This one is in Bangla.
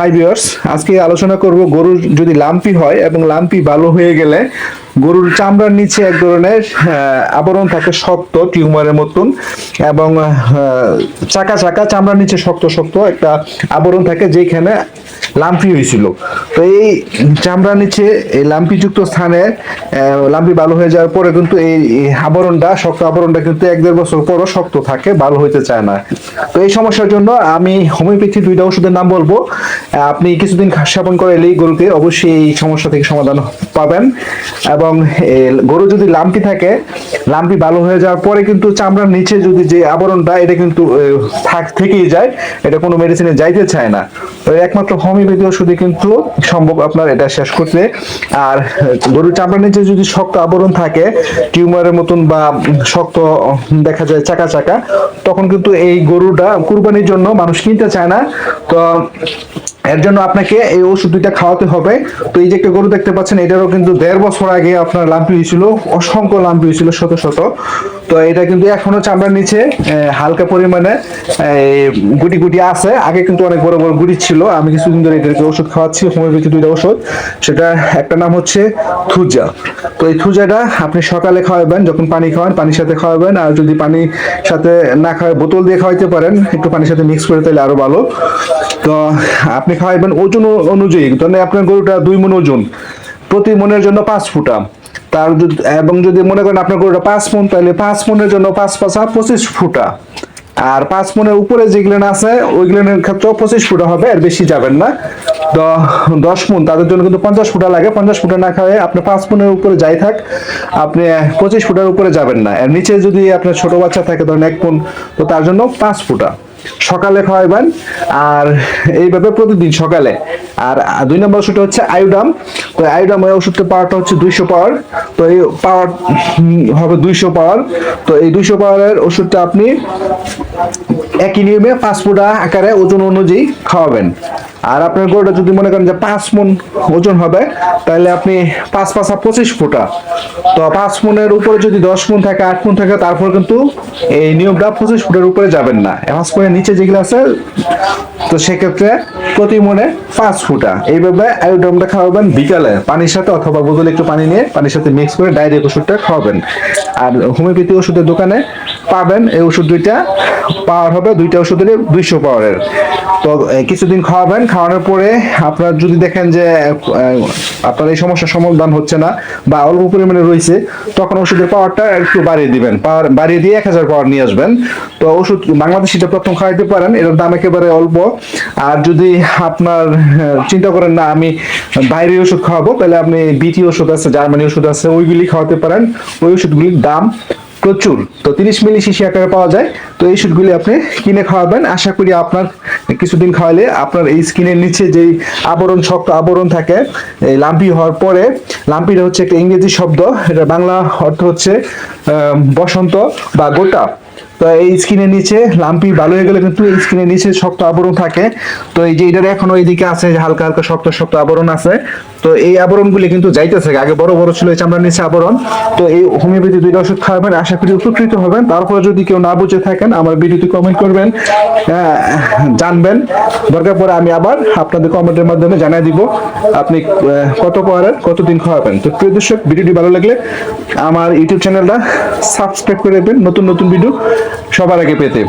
হাই ভিউয়ার্স আজকে আলোচনা করব গরুর যদি লাম্পি হয় এবং লাম্পি ভালো হয়ে গেলে গরুর চামড়ার নিচে এক ধরনের আবরণ থাকে শক্ত টিউমারের মতন এবং চাকা চাকা চামড়ার নিচে শক্ত শক্ত একটা আবরণ থাকে যেখানে লাম্পি হয়েছিল। তো এই চামড়ার নিচে এই লাম্পিযুক্ত স্থানে লাম্পি ভালো হয়ে যাওয়ার পরে কিন্তু এই আবরণটা, শক্ত আবরণটা কিন্তু এক দেড় বছর পরও শক্ত থাকে, ভালো হইতে চায় না। তো এই সমস্যার জন্য আমি হোমিওপ্যাথি দুইটা ওষুধের নাম বলব। আপনি কিছুদিন সেবন করে এলেই গরুকে অবশ্যই এই সমস্যা থেকে সমাধান পাবেন। এবং গরু যদি লাম্পি থাকে, লাম্পি ভালো হয়ে যাওয়ার পরে কিন্তু চামড়ার নিচে যদি যে আবরণটা, এটা কিন্তু থাক, থেকেই যায়। এটা কোনো মেডিসিনে যাইতে চায় না। তো একমাত্র হোমিওপ্যাথি ওষুধে কিন্তু সম্ভব আপনার এটা শেষ করতে। আর, গরুর চামড়ার নিচে যদি শক্ত আবরণ থাকে, টিউমারের মতন বা শক্ত দেখা যায় চাকা চাকা, তখন কিন্তু এই গরুটা কুরবানির জন্য মানুষ কিনতে চায় না। তো এর জন্য আপনাকে এই ওষুধ দুইটা খাওয়াতে হবে। তো এই যে একটা গরু দেখতে পাচ্ছেন, এটারও কিন্তু দেড় বছর আগে আপনার লাম্পি হয়েছিল, অসংখ্য লাম্পি হয়েছিল, শত শত। তো এটা কিন্তু এখনও চামড়ার নিচে হালকা পরিমাণে গুটি গুটি আছে। আগে কিন্তু অনেক বড় বড় গুটি ছিল। আমি কিছুদিন ধরে এটাকে ওষুধ খাওয়াচ্ছি হোমিওপ্যাথি দুইটা ওষুধ। সেটা একটা নাম হচ্ছে থুজা। তো এই থুজাটা আপনি সকালে খাওয়াবেন, যখন পানি খাওয়ান, পানির সাথে খাওয়াবেন। আর যদি পানির সাথে না খাওয়ায়, বোতল দিয়ে খাওয়াইতে পারেন, একটু পানির সাথে মিক্স করে তাহলে আরও ভালো। তো আপনি খাওয়াইবেন ওজন অনুযায়ী ধরেন আপনার গরুটা দুই মন ওজন, প্রতি মনের জন্য পাঁচ ফুটা। তার এবং যদি মনে করেন আপনার গরুটা পাঁচ মন তাহলে পাঁচ মনের জন্য পাঁচ পাঁচা পঁচিশ ফুটা। আর পাঁচ মনের উপরে যেগুলো আছে ওইগুলোর ক্ষেত্রেও পঁচিশ ফুটা হবে, আর বেশি যাবেন না। দশ মন তাদের জন্য কিন্তু পঞ্চাশ ফুটা লাগে। পঞ্চাশ ফুটা না খাওয়ায় আপনি পাঁচ মনের উপরে যাই থাক, আপনি পঁচিশ ফুটার উপরে যাবেন না। এর নিচে যদি আপনার ছোট বাচ্চা থাকে, ধরেন এক মন তো তার জন্য পাঁচ ফুটা। সকালে খাওয়াইবেন আর এইভাবে প্রতিদিন সকালে। আর দুই নম্বর ওষুধটা হচ্ছে আয়ুডাম। তো আয়ুডাম ওই ওষুধটা পাওয়ারটা হচ্ছে দুইশো পাওয়ার। তো এই পাওয়ার হবে দুইশো পাওয়ার। তো এই দুইশো পাওয়ারের ওষুধটা আপনি একই নিয়মে পাঁচ ফুটা আকারে ওজন অনুযায়ী খাওয়াবেন। আর আপনার গরুটা যদি মনে করেন যে পাঁচ মন ওজন হবে, তাহলে আপনি পাঁচ পাঁচা পঁচিশ ফুটা। তো পাঁচ মনের উপরে যদি দশ মন থাকে, আট মন থাকে, তারপর কিন্তু এই নিয়মটা পঁচিশ ফুটের উপরে যাবেন না। পাঁচ মনের নিচে যেগুলো আছে, তো সেক্ষেত্রে প্রতি মনে পাঁচ ফুটা। এইভাবে আয়োডমটা খাওয়াবেন বিকালে পানির সাথে অথবা বোতলে একটু পানি নিয়ে পানির সাথে মিক্স করে ডাইরেক্ট ওষুধটা খাওয়াবেন। আর হোমিওপ্যাথি ওষুধের দোকানে পাবেন এই ওষুধ দুইটা, পাওয়ার হবে দুইটা ওষুধের দুইশো পাওয়ারের। তো কিছুদিন খাওয়াবেন, খাওয়ানোর পরে আপনার যদি দেখেন যে আপনার এই সমস্যার সমাধান হচ্ছে না বা অল্প পরিমাণে রয়েছে, তখন ওষুধের পাওয়ারটা একটু বাড়িয়ে দিবেন। পাওয়ার বাড়িয়ে দিয়ে এক হাজার পাওয়ার নিয়ে আসবেন। তো ওষুধ বাংলাদেশ বাংলাদেশিটা প্রথম খাওয়াইতে পারেন, এটার দাম একেবারে অল্প। আর যদি আপনার চিন্তা করেন না, আমি বাইরের ওষুধ খাওয়াবো, তাহলে আপনি বিটি ওষুধ আছে, জার্মানি ওষুধ আছে, ওইগুলি খাওয়াতে পারেন। ওই ওষুধগুলির দাম প্রচুর। তো তিরিশ মিলি শিশি আকারে পাওয়া যায়। তো এই ওষুধগুলি আপনি কিনে খাওয়াবেন। আশা করি আপনার কিছুদিন খাওয়ালে আপনার এই স্কিনের নিচে যেই আবরণ, শক্ত আবরণ থাকে, এই লাম্পি হওয়ার পরে, লাম্পিটা হচ্ছে একটা ইংরেজি শব্দ। এটা বাংলা অর্থ হচ্ছে বসন্ত বা গোটা। তো এই স্কিনের নিচে লাম্পি ভালো হয়ে গেলে কিন্তু এই স্কিনের নিচে শক্ত আবরণ থাকে। তো এই যে এটার এখনও এইদিকে আছে হালকা হালকা শক্ত শক্ত আবরণ আছে। তো এই আবরণগুলি কিন্তু যাইতেছে আগে বড় বড় ছিল চামড়ার নিচে আবরণ। তো এই হোমিওপ্যাথি দুইটা ওষুধ খাওয়াবেন আশা করি উপকৃত হবেন। তারপরে যদি কেউ না বুঝে থাকেন, আমার ভিডিওতে কমেন্ট করবেন জানবেন। দরকার পরে আমি আবার আপনাদের কমেন্টের মাধ্যমে জানিয়ে দিব, আপনি কত পাওয়ারের কতদিন খাওয়াবেন। তো প্রিয় দর্শক, ভিডিওটি ভালো লাগলে আমার ইউটিউব চ্যানেলটা সাবস্ক্রাইব করে দেবেন। নতুন নতুন ভিডিও সবার আগে পেতে।